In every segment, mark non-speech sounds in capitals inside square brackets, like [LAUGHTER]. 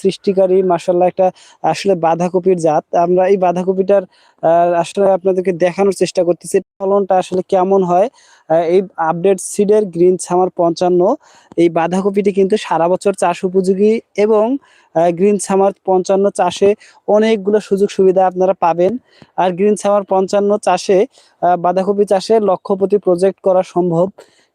সৃষ্টিকারী মাসাল্লাহ একটা আসলে বাঁধাকপির জাত। আমরা এই বাঁধাকপিটার আসলে আপনাদেরকে দেখানোর চেষ্টা করতেছি, ফলনটা আসলে কেমন হয়। এই আপডেট সিডের গ্রিন সামার পঞ্চান্ন, এই বাঁধাকপিটি কিন্তু সারা বছর চাষ উপযোগী এবং গ্রিন সামার পঞ্চান্ন চাষে অনেকগুলো সুযোগ সুবিধা আপনারা পাবেন। আর গ্রিন সামার পঞ্চান্ন চাষে বাঁধাকপি চাষে লক্ষপতি প্রজেক্ট করা সম্ভব।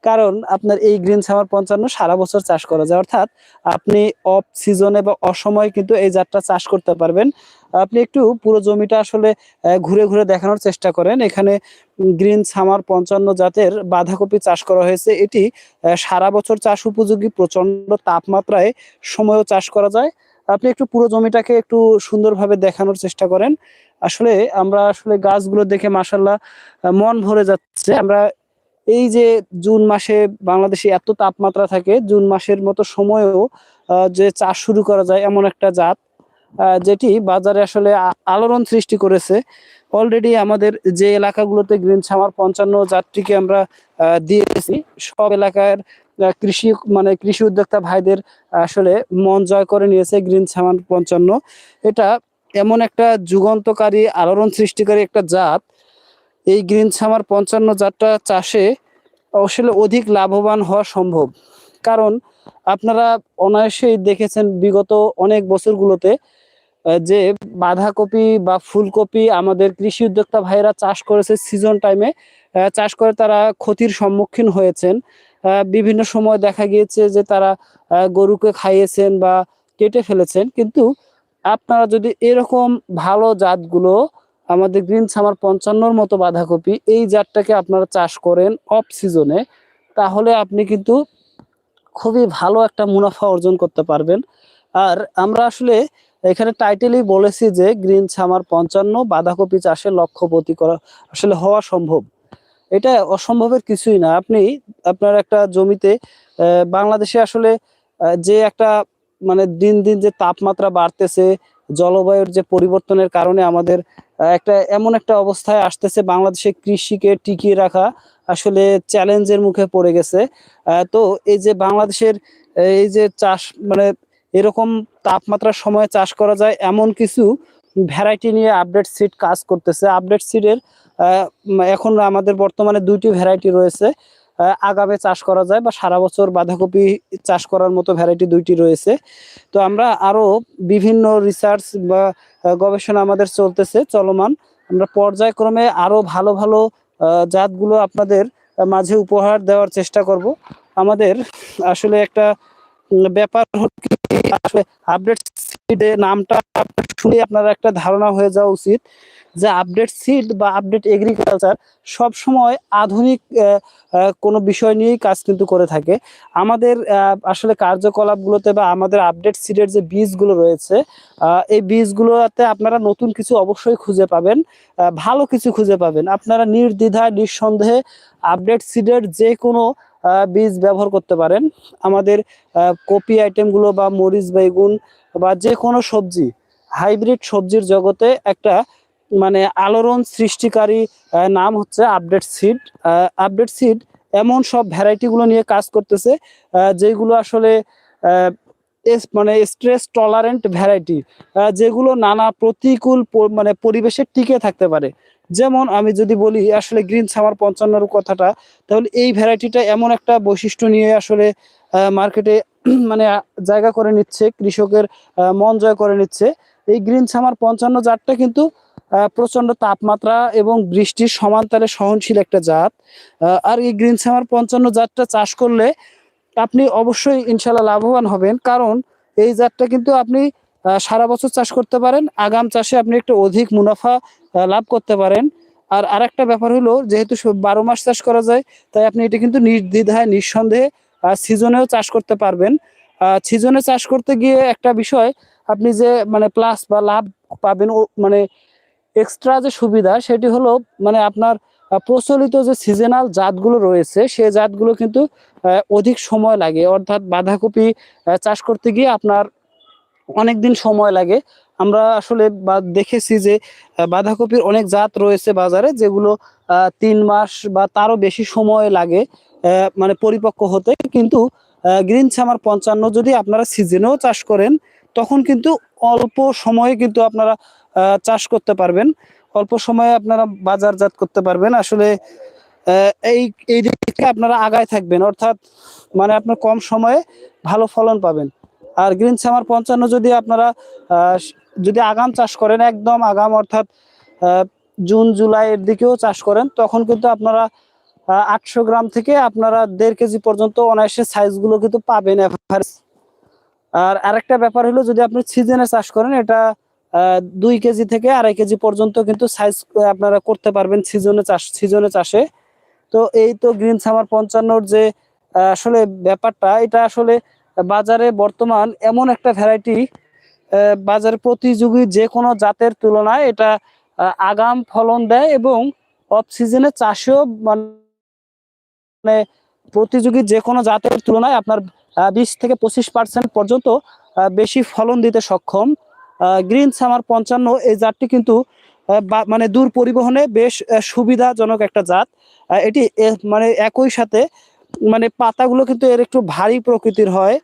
কারণ আপনার এই গ্রিন সামার পঞ্চান্ন সারা বছর চাষ করা যায়। অর্থাৎ আপনি অফ সিজনে বা অসময়ে কিন্তু এই জাতটা চাষ করতে পারবেন। আপনি একটু পুরো জমিটা আসলে ঘুরে ঘুরে দেখানোর চেষ্টা করেন। এখানে গ্রিন সামার পঞ্চান্ন জাতের বাঁধাকপি চাষ করা হয়েছে। এটি সারা বছর চাষ উপযোগী প্রচণ্ড তাপমাত্রায় সময়ও চাষ করা যায়। আপনি একটু পুরো জমিটাকে একটু সুন্দরভাবে দেখানোর চেষ্টা করেন। আসলে আমরা আসলে গাছগুলো দেখে মাসাল্লাহ মন ভরে যাচ্ছে। আমরা এই যে জুন মাসে বাংলাদেশে এত তাপমাত্রা থাকে, জুন মাসের মতো সময়েও যে চাষ শুরু করা যায় এমন একটা জাত যেটি বাজারে আসলে আলোড়ন সৃষ্টি করেছে। অলরেডি আমাদের যে এলাকাগুলোতে গ্রিন সামার পঞ্চান্ন জাতটিকে আমরা দিয়েছি, সব এলাকার কৃষি মানে কৃষি উদ্যোক্তা ভাইদের আসলে মন জয় করে নিয়েছে গ্রিন সামার পঞ্চান্ন। এটা এমন একটা যুগান্তকারী আলোড়ন সৃষ্টিকারী একটা জাত এই গ্রিন সামার পঞ্চান্ন জাতটা চাষে আসলে অধিক লাভবান হওয়া সম্ভব। কারণ আপনারা অনায়াসেই দেখেছেন বিগত অনেক বছরগুলোতে যে বাঁধাকপি বা ফুলকপি আমাদের কৃষি উদ্যোক্তা ভাইরা চাষ করেছে সিজন টাইমে চাষ করে তারা ক্ষতির সম্মুখীন হয়েছেন। বিভিন্ন সময় দেখা গিয়েছে যে তারা গরুকে খাইয়েছেন বা কেটে ফেলেছেন। কিন্তু আপনারা যদি এরকম ভালো জাতগুলো আমাদের গ্রিন সামার পঞ্চান্নর মতো বাঁধাকপি, এই জাতটাকে আপনারা চাষ করেন অফ সিজনে তাহলে আপনি কিন্তু খুবই ভালো একটা মুনাফা অর্জন করতে পারবেন। আর আমরা আসলে এখানে টাইটেলেই বলেছি যে গ্রিন সামার পঞ্চান্ন বাঁধাকপি চাষে লক্ষ্যপতি করা আসলে হওয়া সম্ভব। এটা অসম্ভবের কিছুই না। আপনি আপনার একটা জমিতে বাংলাদেশে আসলে যে একটা মানে দিন দিন যে তাপমাত্রা বাড়তেছে, জলবায়ুর যে পরিবর্তনের কারণে আমাদের একটা এমন একটা অবস্থায় আসতেছে বাংলাদেশে কৃষিকে টিকিয়ে রাখা আসলে চ্যালেঞ্জের মুখে পড়ে গেছে। তো এই যে বাংলাদেশের এই যে চাষ মানে এরকম তাপমাত্রার সময় চাষ করা যায়, এমন কিছু ভ্যারাইটি নিয়ে আপডেট সিড কাজ করতেছে। আপডেট সিডের এখন আমাদের বর্তমানে দুইটি ভ্যারাইটি রয়েছে। আগামে চাষ করা যায় বা সারা বছর বাঁধাকপি চাষ করার মতো ভ্যারাইটি দুইটি রয়েছে। তো আমরা আরও বিভিন্ন রিসার্চ বা গবেষণা আমাদের চলতেছে, চলমান। আমরা পর্যায়ক্রমে আরও ভালো ভালো জাতগুলো আপনাদের মাঝে উপহার দেওয়ার চেষ্টা করব। আমাদের আসলে একটা ব্যাপার আসলে আপডেট সিডে নামটা শুনে আপনার একটা ধারণা হয়ে যাওয়া উচিত যে আপডেট সিড বা আপডেট এগ্রিকালচার সব সময় আধুনিক কোনো বিষয় নিয়েই কাজ কিন্তু করে থাকে। আমাদের আসলে কার্যকলাপগুলোতে বা আমাদের আপডেট সিডের যে বীজগুলো রয়েছে এই বীজগুলোতে আপনারা নতুন কিছু অবশ্যই খুঁজে পাবেন ভালো কিছু খুঁজে পাবেন। আপনারা নির্দ্বিধায়, নিঃসন্দেহে আপডেট সিডের যে কোনো বীজ ব্যবহার করতে পারেন। আমাদের কপি আইটেমগুলো বা মরিচ, বেগুন বা যে কোনো সবজি, হাইব্রিড সবজির জগতে একটা মানে আলোড়ন সৃষ্টিকারী নাম হচ্ছে আপডেট সিড। আপডেট সিড এমন সব ভ্যারাইটিগুলো নিয়ে কাজ করতেছে যেগুলো আসলে মানে স্ট্রেস টলারেন্ট ভ্যারাইটি যেগুলো নানা প্রতিকূল মানে পরিবেশে টিকে থাকতে পারে। যেমন আমি যদি বলি, আসলে গ্রিন সামার পঞ্চান্নর কথাটা, তাহলে এই ভ্যারাইটিটা এমন একটা বৈশিষ্ট্য নিয়ে আসলে মার্কেটে [CLEARS THROAT] মানে জায়গা করে নিচ্ছে, কৃষকের মন জয় করে নিচ্ছে। এই গ্রিন সামার পঞ্চান্ন জাতটা কিন্তু প্রচণ্ড তাপমাত্রা এবং বৃষ্টির সমান্তরে সহনশীল একটা জাত। আর এই গ্রিন সামার পঞ্চান্ন জাতটা চাষ করলে আপনি অবশ্যই ইনশাল্লাহ লাভবান হবেন। কারণ এই জাতটা কিন্তু আপনি সারা বছর চাষ করতে পারেন। আগাম চাষে আপনি একটু অধিক মুনাফা লাভ করতে পারেন। আর আরেকটা ব্যাপার হলো, যেহেতু বারো মাস চাষ করা যায়, তাই আপনি এটা কিন্তু নির্দ্বিধায়, নিঃসন্দেহে সিজনেও চাষ করতে পারবেন। সিজনে চাষ করতে গিয়ে একটা বিষয়, আপনি যে মানে প্লাস বা লাভ পাবেন মানে এক্সট্রা যে সুবিধা, সেটি হলো মানে আপনার প্রচলিত যে সিজনাল জাতগুলো রয়েছে, সে জাতগুলো কিন্তু অধিক সময় লাগে। অর্থাৎ বাঁধাকপি চাষ করতে গিয়ে আপনার অনেক দিন সময় লাগে। আমরা আসলে বা দেখেছি যে বাঁধাকপির অনেক জাত রয়েছে বাজারে যেগুলো তিন মাস বা তারও বেশি সময় লাগে মানে পরিপক্ক হতে। কিন্তু গ্রিন সামার পঞ্চান্ন যদি আপনারা সিজনেও চাষ করেন, তখন কিন্তু অল্প সময়ে কিন্তু আপনারা চাষ করতে পারবেন। অল্প সময়ে আপনারা বাজারজাত করতে পারবেন। আসলে এই এই দিক থেকে আপনারা আগায় থাকবেন। অর্থাৎ মানে আপনার কম সময়ে ভালো ফলন পাবেন। আর গ্রিন সামার পঞ্চান্ন যদি আপনারা যদি আগাম চাষ করেন, একদম আগাম অর্থাৎ জুন, জুলাইয়ের দিকেও চাষ করেন, তখন কিন্তু আপনারা আটশো গ্রাম থেকে আপনারা দেড় কেজি পর্যন্ত অনায়াসে সাইজগুলো কিন্তু পাবেন। আর আরেকটা ব্যাপার হলো, যদি আপনি সিজনে চাষ করেন, এটা দুই কেজি থেকে আড়াই কেজি পর্যন্ত কিন্তু সাইজ আপনারা করতে পারবেন সিজনে চাষ সিজনে চাষে তো এই তো গ্রিন সামার পঞ্চান্নর যে আসলে ব্যাপারটা, এটা আসলে বাজারে বর্তমান এমন একটা ভ্যারাইটি বাজারে প্রতিযোগী যে কোনো জাতের তুলনায় এটা আগাম ফলন দেয় এবং অফ সিজনে চাষেও মানে প্রতিযোগী যে কোনো জাতের তুলনায় আপনার বিশ থেকে পঁচিশ পার্সেন্ট পর্যন্ত বেশি ফলন দিতে সক্ষম। গ্রিন সামার পঞ্চান্ন, এই জাতটি কিন্তু মানে দূর পরিবহনে বেশ সুবিধাজনক একটা জাত। এটি মানে একই সাথে মানে পাতাগুলো কিন্তু এর একটু ভারী প্রকৃতির হয়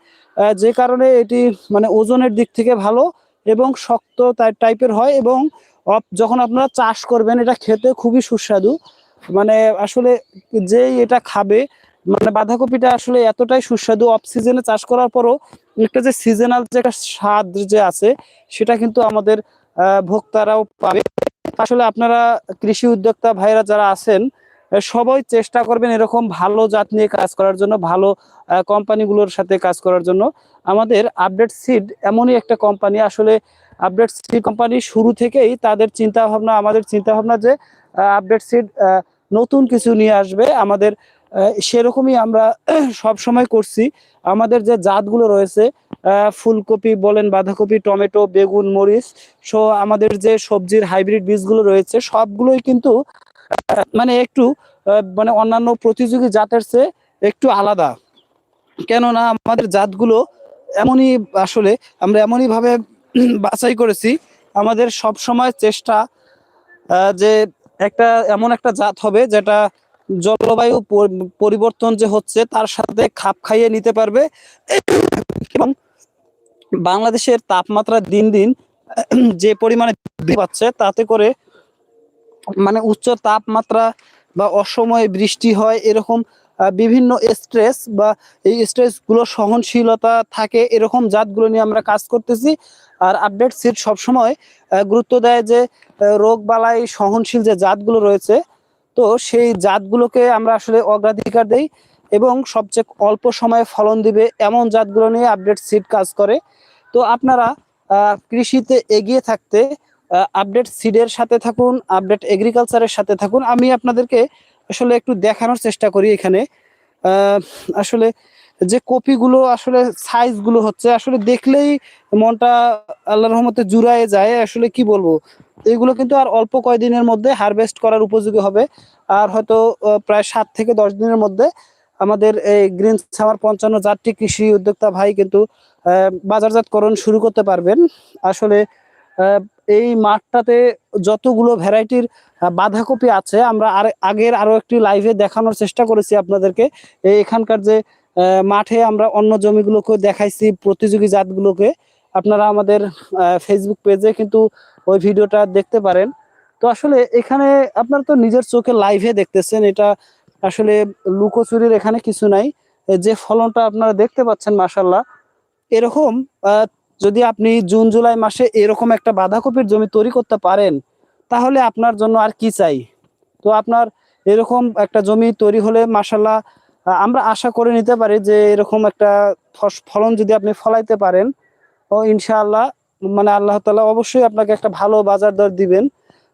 যে কারণে এটি মানে ওজনের দিক থেকে ভালো এবং শক্ত টাইপের হয় এবং যখন আপনারা চাষ করবেন এটা খেতে খুবই সুস্বাদু। মানে আসলে যেই এটা খাবে মানে বাঁধাকপিটা আসলে এতটাই সুস্বাদু অফ সিজনে চাষ করার পরও একটা যে সিজনাল যে একটা স্বাদ যে আছে, সেটা কিন্তু আমাদের ভোক্তারাও পাবে। আসলে আপনারা কৃষি উদ্যোক্তা ভাইরা যারা আছেন সবাই চেষ্টা করবেন এরকম ভালো জাত নিয়ে কাজ করার জন্য, ভালো কোম্পানিগুলোর সাথে কাজ করার জন্য। আমাদের আপডেট সিড এমনই একটা কোম্পানি, আসলে আপডেট সিড কোম্পানি শুরু থেকেই তাদের চিন্তা ভাবনা আমাদের চিন্তা ভাবনা যে আপডেট সিড নতুন কিছু নিয়ে আসবে। আমাদের সেরকমই আমরা [CLEARS THROAT] সব সময় করছি। আমাদের যে জাতগুলো রয়েছে ফুলকপি বলেন, বাঁধাকপি, টমেটো, বেগুন, মরিচ, সো আমাদের যে সবজির হাইব্রিড বীজগুলো রয়েছে, সবগুলোই কিন্তু মানে একটু মানে অন্যান্য প্রতিযোগী জাতের চেয়ে একটু আলাদা। কেননা আমাদের জাতগুলো এমনই আসলে, আমরা এমনই ভাবে [CLEARS THROAT] বাছাই করেছি, আমাদের সব সময় চেষ্টা যে একটা এমন একটা জাত হবে যেটা জলবায়ু পরিবর্তন যে হচ্ছে তার সাথে খাপ খাইয়ে নিতে পারবে [CLEARS THROAT] এবং বাংলাদেশের তাপমাত্রা দিন দিন [CLEARS THROAT] যে পরিমাণে বৃদ্ধি পাচ্ছে তাতে করে মানে উচ্চ তাপমাত্রা বা অসময়ে বৃষ্টি হয়, এরকম বিভিন্ন স্ট্রেস বা এই স্ট্রেসগুলো সহনশীলতা থাকে, এরকম জাতগুলো নিয়ে আমরা কাজ করতেছি। আর আপডেট সিট সবসময় গুরুত্ব দেয় যে রোগ বালাই সহনশীল যে জাতগুলো রয়েছে, তো সেই জাতগুলোকে আমরা আসলে অগ্রাধিকার দেই এবং সবচেয়ে অল্প সময়ে ফলন দিবে এমন জাতগুলো নিয়ে আপডেট সিট কাজ করে। তো আপনারা কৃষিতে এগিয়ে থাকতে আপডেট সিডের সাথে থাকুন আপডেট এগ্রিকালচারের সাথে থাকুন। আমি আপনাদেরকে আসলে একটু দেখানোর চেষ্টা করি এখানে। আসলে যে কপিগুলো, আসলে সাইজগুলো হচ্ছে, আসলে দেখলেই মনটা আল্লাহ রহমতে জুড়ায় যায়। আসলে কি বলব? এগুলো কিন্তু আর অল্প কয়দিনের মধ্যে হারভেস্ট করার উপযোগী হবে। আর হয়তো প্রায় সাত থেকে দশ দিনের মধ্যে আমাদের এই গ্রিন সামার পঞ্চান্ন জাতটি কৃষি উদ্যোক্তা ভাই কিন্তু বাজারজাতকরণ শুরু করতে পারবেন। আসলে এই মাঠটাতে যতগুলো ভ্যারাইটির বাঁধাকপি আছে, আমরা আর আগের আরও একটি লাইভে দেখানোর চেষ্টা করেছি আপনাদেরকে। এখানকার যে মাঠে আমরা অন্য জমিগুলোকে দেখাইছি, প্রতিযোগী জাতগুলোকে। আপনারা আমাদের ফেসবুক পেজে কিন্তু ওই ভিডিওটা দেখতে পারেন। তো আসলে এখানে আপনারা তো নিজের চোখে লাইভে দেখতেছেন, এটা আসলে লুকোচুরির এখানে কিছু নাই। যে ফলনটা আপনারা দেখতে পাচ্ছেন মাসাল্লাহ এরকম যদি আপনি জুন, জুলাই মাসে এরকম একটা বাঁধাকপির জমি তৈরি করতে পারেন, তাহলে আপনার জন্য আর কি চাই? তো আপনার এরকম একটা জমি তৈরি হলে মাসাল্লাহ আমরা আশা করে নিতে পারি যে এরকম একটা ফলন যদি আপনি ফলাইতে পারেন ও ইনশাআল্লাহ মানে আল্লাহ তালা অবশ্যই আপনাকে একটা ভালো বাজার দর দিবেন।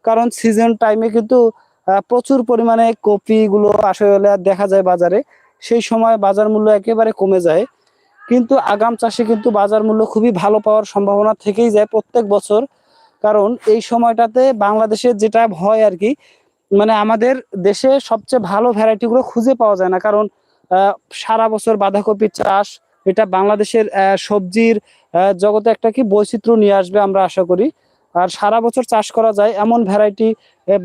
কারণ সিজন টাইমে কিন্তু প্রচুর পরিমাণে কপিগুলো আসলে দেখা যায় বাজারে, সেই সময় বাজার মূল্য একেবারে কমে যায়। কিন্তু আগাম চাষে কিন্তু বাজার মূল্য খুবই ভালো পাওয়ার সম্ভাবনা থেকেই যায় প্রত্যেক বছর। কারণ এই সময়টাতে বাংলাদেশের যেটা হয় আর কি মানে আমাদের দেশে সবচেয়ে ভালো ভ্যারাইটি গুলো খুঁজে পাওয়া যায় না। কারণ সারা বছর বাঁধাকপির চাষ, এটা বাংলাদেশের সবজির জগতে একটা কি বৈচিত্র্য নিয়ে আসবে আমরা আশা করি। আর সারা বছর চাষ করা যায় এমন ভ্যারাইটি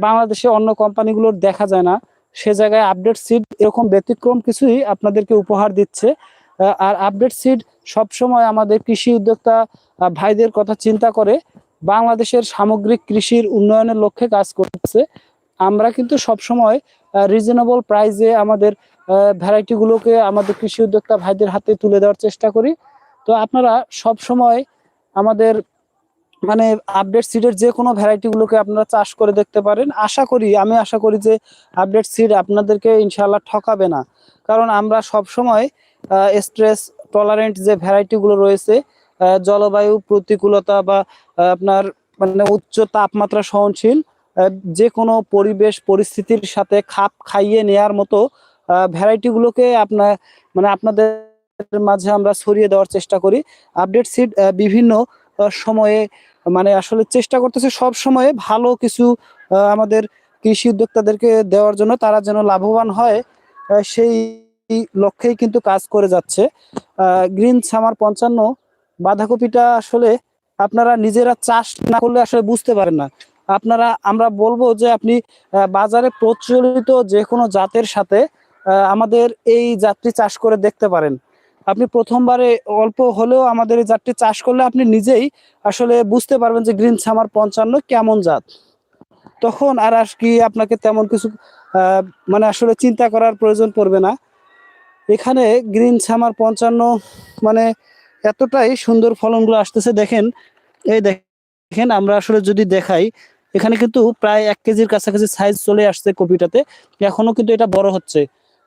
বাংলাদেশে অন্য কোম্পানিগুলোর দেখা যায় না। সে জায়গায় আপডেট সিড এরকম ব্যতিক্রম কিছুই আপনাদেরকে উপহার দিচ্ছে। আর আপডেট সিড সবসময় আমাদের কৃষি উদ্যোক্তা ভাইদের কথা চিন্তা করে। বাংলাদেশের সামগ্রিক কৃষির উন্নয়নের লক্ষ্যে কাজ করতেছে। আমরা কিন্তু সবসময় রিজনেবল প্রাইসে আমাদের ভ্যারাইটিগুলোকে আমাদের কৃষি উদ্যোক্তা ভাইদের হাতে তুলে দেওয়ার চেষ্টা করি। তো আপনারা সব সময় আমাদের মানে আপডেট সিডের যে কোনো ভ্যারাইটিগুলোকে আপনারা চাষ করে দেখতে পারেন। আশা করি, আমি আশা করি যে আপডেট সিড আপনাদেরকে ইনশাল্লাহ ঠকাবে না। কারণ আমরা সব সময় স্ট্রেস টলারেন্ট যে ভ্যারাইটিগুলো রয়েছে জলবায়ু প্রতিকূলতা বা আপনার মানে উচ্চ তাপমাত্রা সহনশীল যে কোনো পরিবেশ পরিস্থিতির সাথে খাপ খাইয়ে নেয়ার মতো ভ্যারাইটিগুলোকে আপনার মানে আপনাদের মাঝে আমরা ছড়িয়ে দেওয়ার চেষ্টা করি। আপডেট সিড বিভিন্ন সময়ে মানে আসলে চেষ্টা করতেছে সব সময়ে ভালো কিছু আমাদের কৃষি উদ্যোক্তাদেরকে দেওয়ার জন্য, তারা যেন লাভবান হয় সেই লক্ষ্যেই কিন্তু কাজ করে যাচ্ছে। গ্রিন সামার পঞ্চান্ন বাঁধাকপিটা আসলে আপনারা নিজেরা চাষ না করলে আসলে বুঝতে পারেন না। আপনারা, আমরা বলব যে আপনি বাজারে প্রচলিত যে কোনো জাতের সাথে আমাদের এই জাতটি চাষ করে দেখতে পারেন। আপনি প্রথমবারে অল্প হলেও আমাদের এই জাতটি চাষ করলে আপনি নিজেই আসলে বুঝতে পারবেন যে গ্রিন সামার পঞ্চান্ন কেমন জাত। তখন আর আর কি আপনাকে তেমন কিছু মানে আসলে চিন্তা করার প্রয়োজন পড়বে না। এখানে গ্রিন সামার পঞ্চান্ন মানে এতটাই সুন্দর ফলনগুলো আসতেছে। দেখেন, এই দেখেন, আমরা আসলে যদি দেখাই, এখানে কিন্তু প্রায় এক কেজির কাছাকাছি সাইজ চলে আসছে কপিটাতে। এখনও কিন্তু এটা বড় হচ্ছে।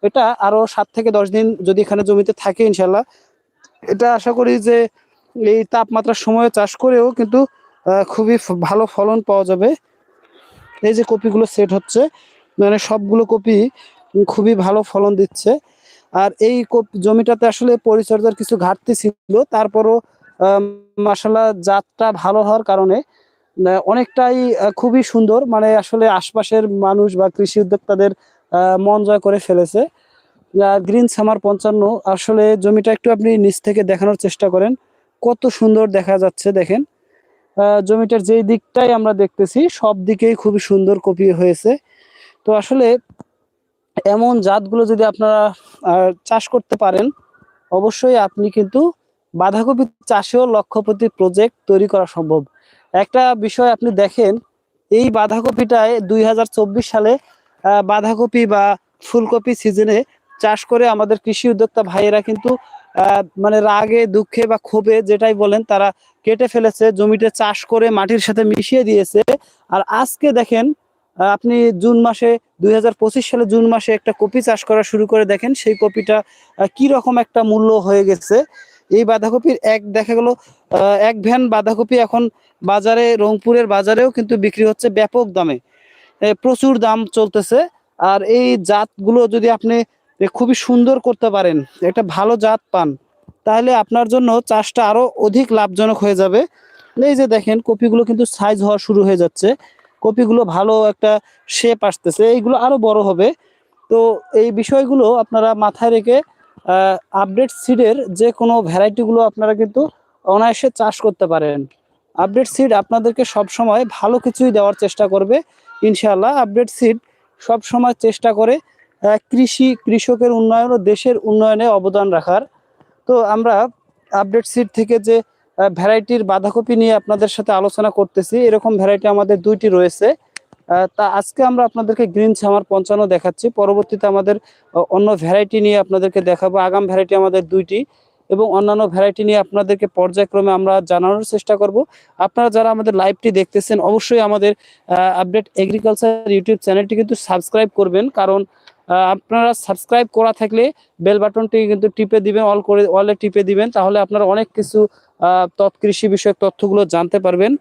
এটা আরও সাত থেকে দশ দিন যদি এখানে জমিতে থাকে ইনশাল্লাহ এটা আশা করি যে এই তাপমাত্রার সময়ে চাষ করেও কিন্তু খুবই ভালো ফলন পাওয়া যাবে। এই যে কপিগুলো সেট হচ্ছে মানে সবগুলো কপি খুবই ভালো ফলন দিচ্ছে। আর এই জমিটাতে আসলে পরিচর্যার কিছু ঘাটতি ছিল। তারপরও মাসাল্লাহ জাতটা ভালো হওয়ার কারণে অনেকটাই খুবই সুন্দর। মানে আসলে আশপাশের মানুষ বা কৃষি উদ্যোক্তাদের মন জয় করে ফেলেছে। গ্রিন সামার পঞ্চান্ন, আসলে জমিটা একটু আপনি নিচ থেকে দেখানোর চেষ্টা করেন। কত সুন্দর দেখা যাচ্ছে, দেখেন। জমিটার যেই দিকটাই আমরা দেখতেছি, সব দিকেই খুবই সুন্দর কপি হয়েছে। তো আসলে এমন জাতগুলো যদি আপনারা চাষ করতে পারেন, অবশ্যই আপনি কিন্তু বাঁধাকপি চাষেও লক্ষপতি প্রজেক্ট তৈরি করা সম্ভব। একটা বিষয় আপনি দেখেন, এই বাঁধাকপিটায় দুই সালে বাঁধাকপি বা ফুলকপি সিজনে চাষ করে আমাদের কৃষি উদ্যোক্তা ভাইয়েরা কিন্তু মানে রাগে, দুঃখে বা ক্ষোভে যেটাই বলেন, তারা কেটে ফেলেছে, জমিতে চাষ করে মাটির সাথে মিশিয়ে দিয়েছে। আর আজকে দেখেন আপনি জুন মাসে, দুই হাজার পঁচিশ সালে জুন মাসে একটা কপি চাষ করা শুরু করে দেখেন, সেই কপিটা কি রকম একটা মূল্য হয়ে গেছে। এই বাঁধাকপির এক, দেখা গেল এক ভ্যান বাঁধাকপি এখন বাজারে, রংপুরের বাজারেও কিন্তু বিক্রি হচ্ছে ব্যাপক দামে। প্রচুর দাম চলতেছে। আর এই জাতগুলো যদি আপনি খুবই সুন্দর করতে পারেন, একটা ভালো জাত পান, তাহলে আপনার জন্য চাষটা আরও অধিক লাভজনক হয়ে যাবে। এই যে দেখেন, কপিগুলো কিন্তু সাইজ হওয়া শুরু হয়ে যাচ্ছে। কপিগুলো ভালো একটা শেপ আসতেছে, এইগুলো আরও বড় হবে। তো এই বিষয়গুলো আপনারা মাথায় রেখে আপডেট সিডের যে কোনো ভ্যারাইটিগুলো আপনারা কিন্তু অনায়াসে চাষ করতে পারেন। আপডেট সিড আপনাদেরকে সব সময় ভালো কিছুই দেওয়ার চেষ্টা করবে। ইনশাআল্লাহ আপডেট সিড সব সময় চেষ্টা করে কৃষি, কৃষকের উন্নয়ন ও দেশের উন্নয়নে অবদান রাখার। তো আমরা আপডেট সিড থেকে যে ভ্যারাইটির বাঁধাকপি নিয়ে আপনাদের সাথে আলোচনা করতেছি। এরকম ভ্যারাইটি আমাদের দুইটি রয়েছে। তা আজকে আমরা আপনাদেরকে গ্রিন সামার পঞ্চান্ন দেখাচ্ছি। পরবর্তীতে আমাদের অন্য ভ্যারাইটি নিয়ে আপনাদেরকে দেখাবো। আগাম ভ্যারাইটি আমাদের দুইটি এবং অন্যান্য ভ্যারাইটি নিয়ে আপনাদেরকে পর্যায়ক্রমে আমরা জানানোর চেষ্টা করব। আপনারা যারা আমাদের লাইভটি দেখতেছেন, অবশ্যই আমাদের আপডেট এগ্রিকালচার ইউটিউব চ্যানেলটি কিন্তু সাবস্ক্রাইব করবেন। কারণ আপনারা সাবস্ক্রাইব করা থাকলে বেল বাটনটি কিন্তু টিপে দিবেন, অল করে, অলে টিপে দিবেন। তাহলে আপনারা অনেক কিছু আহ, তৎ কৃষি বিষয়ক তথ্যগুলো জানতে পারবেন।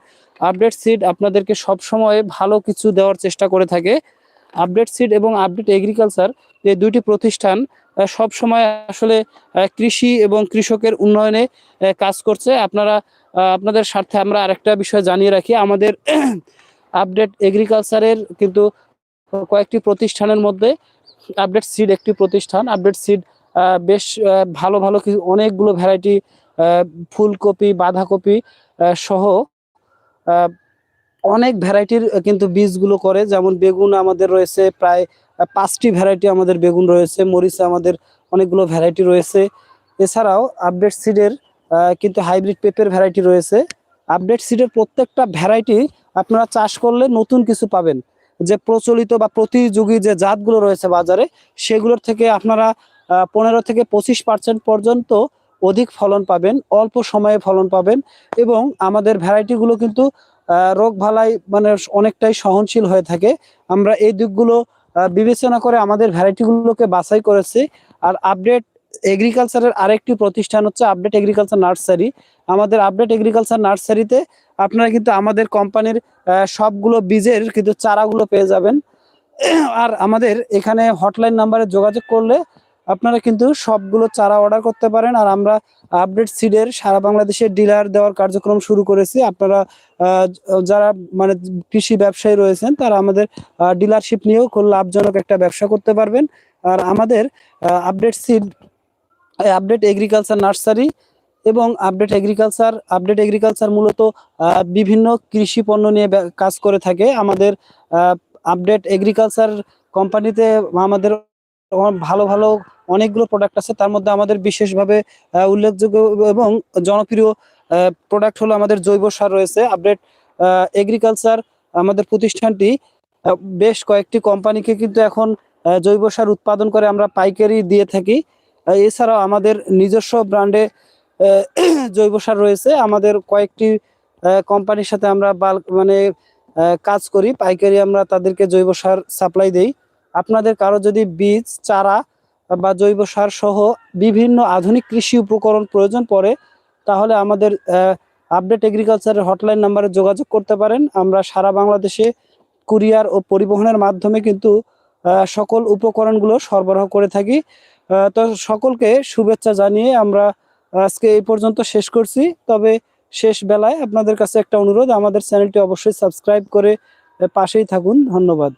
আপডেট সিড আপনাদেরকে সব সময় ভালো কিছু দেওয়ার চেষ্টা করে থাকে। আপডেট সিড এবং আপডেট এগ্রিকালচার এই দুইটি প্রতিষ্ঠান সব সময় আসলে কৃষি এবং কৃষকের উন্নয়নে কাজ করছে। আপনারা আপনাদের স্বার্থে আমরা আরেকটা বিষয় জানিয়ে রাখি। আমাদের [CLEARS THROAT] আপডেট এগ্রিকালচারের কিন্তু কয়েকটি প্রতিষ্ঠানের মধ্যে আপডেট সিড একটি প্রতিষ্ঠান। আপডেট সিড বেশ ভালো ভালো কিছু অনেকগুলো ভ্যারাইটি ফুলকপি, বাঁধাকপি সহ অনেক ভ্যারাইটির কিন্তু বীজগুলো করে। যেমন বেগুন আমাদের রয়েছে প্রায় পাঁচটি ভ্যারাইটি আমাদের বেগুন রয়েছে, মরিচে আমাদের অনেকগুলো ভ্যারাইটি রয়েছে। এছাড়াও আপডেট সিডের কিন্তু হাইব্রিড পেঁপের ভ্যারাইটি রয়েছে। আপডেট সিডের প্রত্যেকটা ভ্যারাইটি আপনারা চাষ করলে নতুন কিছু পাবেন। যে প্রচলিত বা প্রতিযোগী যে জাতগুলো রয়েছে বাজারে, সেগুলোর থেকে আপনারা পনেরো থেকে পঁচিশ পার্সেন্ট পর্যন্ত অধিক ফলন পাবেন, অল্প সময়ে ফলন পাবেন এবং আমাদের ভ্যারাইটিগুলো কিন্তু রোগ ভালাই মানে অনেকটাই সহনশীল হয়ে থাকে। আমরা এই দিকগুলো বিবেচনা করে আমাদের ভ্যারাইটিগুলোকে বাছাই করেছি। আর আপডেট এগ্রিকালচারের আরেকটি প্রতিষ্ঠান হচ্ছে আপডেট এগ্রিকালচার নার্সারি আমাদের আপডেট এগ্রিকালচার নার্সারিতে আপনারা কিন্তু আমাদের কোম্পানির সবগুলো বীজের কিন্তু চারাগুলো পেয়ে যাবেন। আর আমাদের এখানে হটলাইন নাম্বারে যোগাযোগ করলে আপনারা কিন্তু সবগুলো চারা অর্ডার করতে পারেন। আর আমরা আপডেট সিডের সারা বাংলাদেশের ডিলার দেওয়ার কার্যক্রম শুরু করেছি। আপনারা যারা মানে কৃষি ব্যবসায়ী রয়েছেন, তারা আমাদের ডিলারশিপ নিয়েও খুব লাভজনক একটা ব্যবসা করতে পারবেন। আর আমাদের update seed update agriculture nursery এবং আপডেট এগ্রিকালচার আপডেট এগ্রিকালচার মূলত বিভিন্ন কৃষি পণ্য নিয়ে কাজ করে থাকে। আমাদের আপডেট এগ্রিকালচার কোম্পানিতে আমাদের ভালো ভালো অনেকগুলো প্রোডাক্ট আছে। তার মধ্যে আমাদের বিশেষভাবে উল্লেখযোগ্য এবং জনপ্রিয় প্রোডাক্ট হলো আমাদের জৈব সার রয়েছে। আপডেট এগ্রিকালচার আমাদের প্রতিষ্ঠানটি বেশ কয়েকটি কোম্পানিকে কিন্তু এখন জৈব সার উৎপাদন করে আমরা পাইকারি দিয়ে থাকি। এছাড়াও আমাদের নিজস্ব ব্র্যান্ডে [CLEARS THROAT] জৈব সার রয়েছে। আমাদের কয়েকটি কোম্পানির সাথে আমরা বাল্ক মানে কাজ করি। পাইকারি আমরা তাদেরকে জৈব সার সাপ্লাই দেই। আপনাদের কারও যদি বীজ, চারা বা জৈব সার সহ বিভিন্ন আধুনিক কৃষি উপকরণ প্রয়োজন পড়ে, তাহলে আমাদের আপডেট এগ্রিকালচারের হটলাইন নাম্বারে যোগাযোগ করতে পারেন। আমরা সারা বাংলাদেশে কুরিয়ার ও পরিবহনের মাধ্যমে কিন্তু সকল উপকরণগুলো সরবরাহ করে থাকি। তো সকলকে শুভেচ্ছা জানিয়ে আমরা আজকে এই পর্যন্ত শেষ করছি। তবে শেষ বেলায় আপনাদের কাছে একটা অনুরোধ, আমাদের চ্যানেলটি অবশ্যই সাবস্ক্রাইব করে পাশেই থাকুন। ধন্যবাদ।